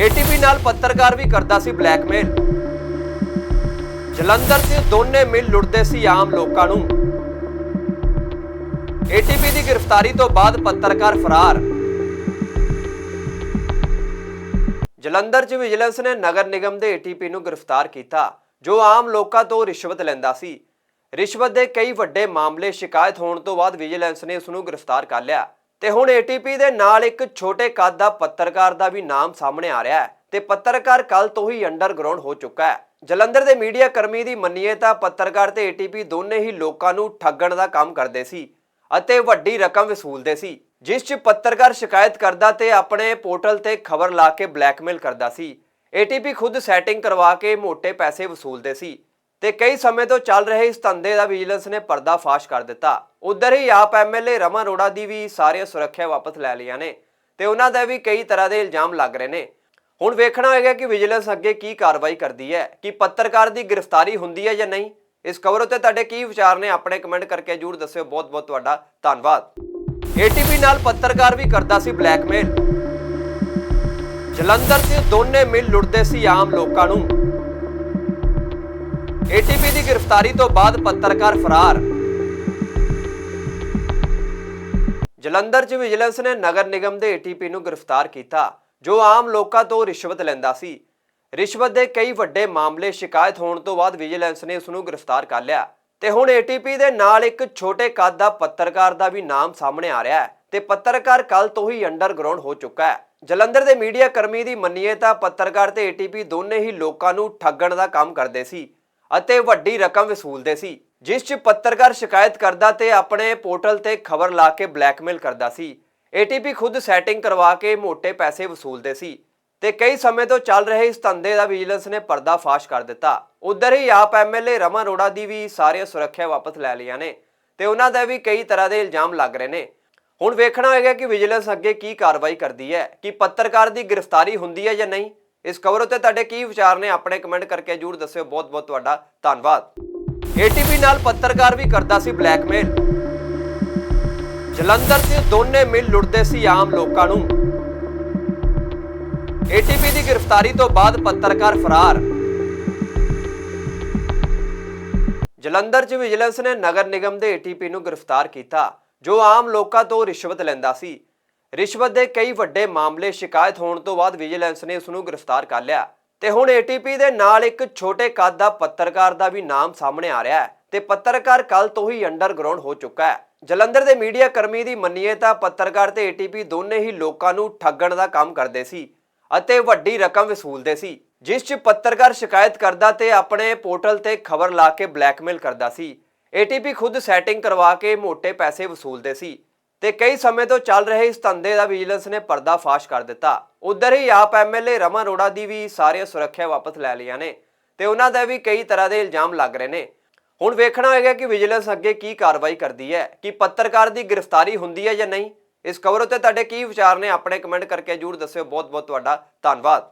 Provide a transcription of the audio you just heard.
ATP ਨਾਲ ਪੱਤਰਕਾਰ ਵੀ ਕਰਦਾ ਸੀ ਬਲੈਕਮੇਲ। ਜਲੰਧਰ 'ਚ ਦੋਨੇ ਮਿਲ ਲੁੱਟਦੇ ਸੀ ਆਮ ਲੋਕਾਂ ਨੂੰ। ਏਟੀਪੀ ਦੀ ਗ੍ਰਿਫਤਾਰੀ ਤੋਂ ਬਾਅਦ ਪੱਤਰਕਾਰ ਫਰਾਰ। ਜਲੰਧਰ 'ਚ ਵਿਜੀਲੈਂਸ ਨੇ ਨਗਰ ਨਿਗਮ ਦੇ ਏਟੀਪੀ ਨੂੰ ਗ੍ਰਿਫਤਾਰ ਕੀਤਾ, ਜੋ ਆਮ ਲੋਕਾਂ ਤੋਂ ਰਿਸ਼ਵਤ ਲੈਂਦਾ ਸੀ। ਰਿਸ਼ਵਤ ਦੇ ਕਈ ਵੱਡੇ ਮਾਮਲੇ ਸ਼ਿਕਾਇਤ ਹੋਣ ਤੋਂ ਬਾਅਦ ਵਿਜੀਲੈਂਸ ਨੇ ਉਸ ਨੂੰ ਗ੍ਰਿਫਤਾਰ ਕਰ ਲਿਆ। ਤੇ ਹੁਣ ਏਟੀਪੀ ਦੇ ਨਾਲ ਇੱਕ ਛੋਟੇ ਕੱਦ ਦਾ ਪੱਤਰਕਾਰ ਦਾ ਵੀ ਨਾਮ ਸਾਹਮਣੇ ਆ ਰਿਹਾ ਹੈ ਤੇ ਪੱਤਰਕਾਰ ਕੱਲ ਤੋਂ ਹੀ ਅੰਡਰਗਰਾਉਂਡ ਹੋ ਚੁੱਕਾ ਹੈ। ਜਲੰਧਰ ਦੇ ਮੀਡੀਆ ਕਰਮੀ ਦੀ ਮੰਨੀਏ ਤਾਂ ਪੱਤਰਕਾਰ ਤੇ ਏਟੀਪੀ ਦੋਨੇ ਹੀ ਲੋਕਾਂ ਨੂੰ ਠੱਗਣ ਦਾ ਕੰਮ ਕਰਦੇ ਸੀ ਅਤੇ ਵੱਡੀ ਰਕਮ ਵਸੂਲਦੇ ਸੀ, ਜਿਸ 'ਚ ਪੱਤਰਕਾਰ ਸ਼ਿਕਾਇਤ ਕਰਦਾ ਤੇ ਆਪਣੇ ਪੋਰਟਲ ਤੇ ਖਬਰ ਲਾ ਕੇ ਬਲੈਕਮੇਲ ਕਰਦਾ ਸੀ। ਏਟੀਪੀ ਖੁਦ ਸੈਟਿੰਗ ਕਰਵਾ ਕੇ ਮੋٹے ਪੈਸੇ ਵਸੂਲਦੇ ਸੀ। ਤੇ ਕਈ ਸਮੇਂ ਤੋਂ ਚੱਲ ਰਹੇ ਇਸ ਧੰਦੇ ਦਾ ਵਿਜੀਲੈਂਸ ਨੇ ਪਰਦਾਫਾਸ਼ ਕਰ ਦਿੱਤਾ। ਉਧਰ ਹੀ ਆਪ ਐਮਐਲਏ ਰਮਨ ਅਰੋੜਾ ਦੀ ਵੀ ਸਾਰੀਆਂ ਸੁਰੱਖਿਆ ਵਾਪਸ ਲੈ ਲਈਆਂ ਨੇ ਤੇ ਉਹਨਾਂ ਦਾ ਵੀ ਕਈ ਤਰ੍ਹਾਂ ਦੇ ਇਲਜ਼ਾਮ ਲੱਗ ਰਹੇ ਨੇ। ਹੁਣ ਵੇਖਣਾ ਹੋਏਗਾ ਕਿ ਵਿਜੀਲੈਂਸ ਅੱਗੇ ਕੀ ਕਾਰਵਾਈ ਕਰਦੀ ਹੈ, ਕਿ ਪੱਤਰਕਾਰ ਦੀ ਗ੍ਰਿਫਤਾਰੀ ਹੁੰਦੀ ਹੈ ਜਾਂ ਨਹੀਂ। ਇਸ ਖਬਰ ਉੱਤੇ ਤੁਹਾਡੇ ਕੀ ਵਿਚਾਰ ਨੇ ਆਪਣੇ ਕਮੈਂਟ ਕਰਕੇ ਜਰੂਰ ਦੱਸਿਓ। ਬਹੁਤ ਬਹੁਤ ਤੁਹਾਡਾ ਧੰਨਵਾਦ। ਏਟੀਪੀ ਨਾਲ ਪੱਤਰਕਾਰ ਵੀ ਕਰਦਾ ਸੀ ਬਲੈਕਮੇਲ। ਜਲੰਧਰ 'ਚ ਦੋਨੇ ਮਿਲ ਲੁੱਟਦੇ ਸੀ ਆਮ ਲੋਕਾਂ ਨੂੰ। ਏਟੀਪੀ ਦੀ ਗ੍ਰਿਫਤਾਰੀ ਤੋਂ ਬਾਅਦ ਪੱਤਰਕਾਰ ਫਰਾਰ। ਜਲੰਧਰ 'ਚ ਵਿਜੀਲੈਂਸ ਨੇ ਨਗਰ ਨਿਗਮ ਦੇ ਏਟੀਪੀ ਨੂੰ ਗ੍ਰਿਫਤਾਰ ਕੀਤਾ, ਜੋ ਆਮ ਲੋਕਾਂ ਤੋਂ ਰਿਸ਼ਵਤ ਲੈਂਦਾ ਸੀ। ਰਿਸ਼ਵਤ ਦੇ ਕਈ ਵੱਡੇ ਮਾਮਲੇ ਸ਼ਿਕਾਇਤ ਹੋਣ ਤੋਂ ਬਾਅਦ ਵਿਜੀਲੈਂਸ ਨੇ ਉਸ ਨੂੰ ਗ੍ਰਿਫਤਾਰ ਕਰ ਲਿਆ। ਤੇ ਹੁਣ ਏਟੀਪੀ ਦੇ ਨਾਲ ਇੱਕ ਛੋਟੇ ਕੱਦ ਦਾ ਪੱਤਰਕਾਰ ਦਾ ਵੀ ਨਾਮ ਸਾਹਮਣੇ ਆ ਰਿਹਾ ਹੈ ਤੇ ਪੱਤਰਕਾਰ ਕੱਲ ਤੋਂ ਹੀ ਅੰਡਰਗਰਾਉਂਡ ਹੋ ਚੁੱਕਾ ਹੈ। ਜਲੰਧਰ ਦੇ ਮੀਡੀਆ ਕਰਮੀ ਦੀ ਮੰਨੀਏ ਤਾਂ ਪੱਤਰਕਾਰ ਤੇ ਏਟੀਪੀ ਦੋਨੇ ਹੀ ਲੋਕਾਂ ਨੂੰ ਠੱਗਣ ਦਾ ਕੰਮ ਕਰਦੇ ਸੀ। ਅਤੇ ਵੱਡੀ ਰਕਮ ਵਸੂਲਦੇ ਸੀ, ਜਿਸ 'ਚ ਪੱਤਰਕਾਰ ਸ਼ਿਕਾਇਤ ਕਰਦਾ ਤੇ ਆਪਣੇ ਪੋਰਟਲ ਤੇ ਖਬਰ ਲਾ ਕੇ ਬਲੈਕਮੇਲ ਕਰਦਾ ਸੀ। ਏਟੀਪੀ ਖੁਦ ਸੈਟਿੰਗ ਕਰਵਾ ਕੇ ਮੋٹے ਪੈਸੇ ਵਸੂਲਦੇ ਸੀ ਤੇ ਕਈ ਸਮੇਂ ਤੋਂ ਚੱਲ ਰਹੇ ਇਸ ਧੰਦੇ ਦਾ ਵਿਜੀਲੈਂਸ ਨੇ ਪਰਦਾਫਾਸ਼ ਕਰ ਦਿੱਤਾ। ਉਧਰ ਹੀ ਆਪ ਐਮਐਲਏ ਰਮਨ ਅਰੋੜਾ ਦੀ ਵੀ ਸਾਰੀਆਂ ਸੁਰੱਖਿਆ ਵਾਪਸ ਲੈ ਲਈਆਂ ਨੇ ਤੇ ਉਹਨਾਂ ਦਾ ਵੀ ਕਈ ਤਰ੍ਹਾਂ ਦੇ ਇਲਜ਼ਾਮ ਲੱਗ ਰਹੇ ਨੇ। ਹੁਣ ਵੇਖਣਾ ਹੋਏਗਾ ਕਿ ਵਿਜੀਲੈਂਸ ਅੱਗੇ ਕੀ ਕਾਰਵਾਈ ਕਰਦੀ ਹੈ, ਕਿ ਪੱਤਰਕਾਰ ਦੀ ਗ੍ਰਿਫਤਾਰੀ ਹੁੰਦੀ ਹੈ ਜਾਂ ਨਹੀਂ। ਇਸ ਖਬਰ ਉੱਤੇ ਤੁਹਾਡੇ ਕੀ ਵਿਚਾਰ ਨੇ ਆਪਣੇ ਕਮੈਂਟ ਕਰਕੇ ਜਰੂਰ ਦੱਸਿਓ। ਬਹੁਤ ਬਹੁਤ ਤੁਹਾਡਾ ਧੰਨਵਾਦ। ਏਟੀਪੀ ਨਾਲ ਪੱਤਰਕਾਰ ਵੀ ਕਰਦਾ ਸੀ ਬਲੈਕਮੇਲ। ਜਲੰਧਰ 'ਚ ਦੋਨੇ ਮਿਲ ਲੁੱਟਦੇ ਸੀ ਆਮ ਲੋਕਾਂ ਨੂੰ। ਏਟੀਪੀ ਦੀ ਗ੍ਰਿਫਤਾਰੀ ਤੋਂ ਬਾਅਦ ਪੱਤਰਕਾਰ ਫਰਾਰ। ਜਲੰਧਰ 'ਚ ਵਿਜੀਲੈਂਸ ਨੇ ਨਗਰ ਨਿਗਮ ਦੇ ਏਟੀਪੀ ਨੂੰ ਗ੍ਰਿਫਤਾਰ ਕੀਤਾ, ਜੋ ਆਮ ਲੋਕਾਂ ਤੋਂ ਰਿਸ਼ਵਤ ਲੈਂਦਾ ਸੀ। ਰਿਸ਼ਵਤ ਦੇ ਕਈ ਵੱਡੇ ਮਾਮਲੇ ਸ਼ਿਕਾਇਤ ਹੋਣ ਤੋਂ ਬਾਅਦ ਵਿਜੀਲੈਂਸ ਨੇ ਉਸ ਨੂੰ ਗ੍ਰਿਫਤਾਰ ਕਰ ਲਿਆ ਤੇ ਹੁਣ ਏਟੀਪੀ ਦੇ ਨਾਲ ਇੱਕ ਛੋਟੇ ਕੱਦ ਦਾ ਪੱਤਰਕਾਰ ਦਾ ਵੀ ਨਾਮ ਸਾਹਮਣੇ ਆ ਰਿਹਾ ਹੈ ਤੇ ਪੱਤਰਕਾਰ ਕੱਲ ਤੋਂ ਹੀ ਅੰਡਰਗਰਾਉਂਡ ਹੋ ਚੁੱਕਾ ਹੈ। ਜਲੰਧਰ ਦੇ ਮੀਡੀਆ ਕਰਮੀ ਦੀ ਮੰਨੀਏ ਤਾਂ ਪੱਤਰਕਾਰ ਤੇ ਏਟੀਪੀ ਦੋਨੇ ਹੀ ਲੋਕਾਂ ਨੂੰ ਠੱਗਣ ਦਾ ਕੰਮ ਕਰਦੇ ਸੀ ਅਤੇ ਵੱਡੀ ਰਕਮ ਵਸੂਲਦੇ ਸੀ, ਜਿਸ 'ਚ ਪੱਤਰਕਾਰ ਸ਼ਿਕਾਇਤ ਕਰਦਾ ਤੇ ਆਪਣੇ ਪੋਰਟਲ ਤੇ ਖਬਰ ਲਾ ਕੇ ਬਲੈਕਮੇਲ ਕਰਦਾ ਸੀ। ਏਟੀਪੀ ਖੁਦ ਸੈਟਿੰਗ ਕਰਵਾ ਕੇ ਮੋٹے ਪੈਸੇ ਵਸੂਲਦੇ ਸੀ। ਤੇ ਕਈ ਸਮੇਂ ਤੋਂ ਚੱਲ ਰਹੇ ਇਸ ਧੰਦੇ ਦਾ ਵਿਜੀਲੈਂਸ ਨੇ ਪਰਦਾਫਾਸ਼ ਕਰ ਦਿੱਤਾ। ਉਧਰ ਹੀ ਆਪ ਐਮਐਲਏ ਰਮਨ ਅਰੋੜਾ ਦੀ ਵੀ ਸਾਰੀਆਂ ਸੁਰੱਖਿਆ ਵਾਪਸ ਲੈ ਲਈਆਂ ਨੇ ਤੇ ਉਹਨਾਂ ਦਾ ਵੀ ਕਈ ਤਰ੍ਹਾਂ ਦੇ ਇਲਜ਼ਾਮ ਲੱਗ ਰਹੇ ਨੇ। ਹੁਣ ਵੇਖਣਾ ਹੋਏਗਾ ਕਿ ਵਿਜੀਲੈਂਸ ਅੱਗੇ ਕੀ ਕਾਰਵਾਈ ਕਰਦੀ ਹੈ, ਕਿ ਪੱਤਰਕਾਰ ਦੀ ਗ੍ਰਿਫਤਾਰੀ ਹੁੰਦੀ ਹੈ ਜਾਂ ਨਹੀਂ। ਇਸ ਖਬਰ ਉੱਤੇ ਤੁਹਾਡੇ ਕੀ ਵਿਚਾਰ ਨੇ, ਆਪਣੇ ਕਮੈਂਟ ਕਰਕੇ ਜਰੂਰ ਦੱਸਿਓ। ਬਹੁਤ ਬਹੁਤ ਤੁਹਾਡਾ ਧੰਨਵਾਦ।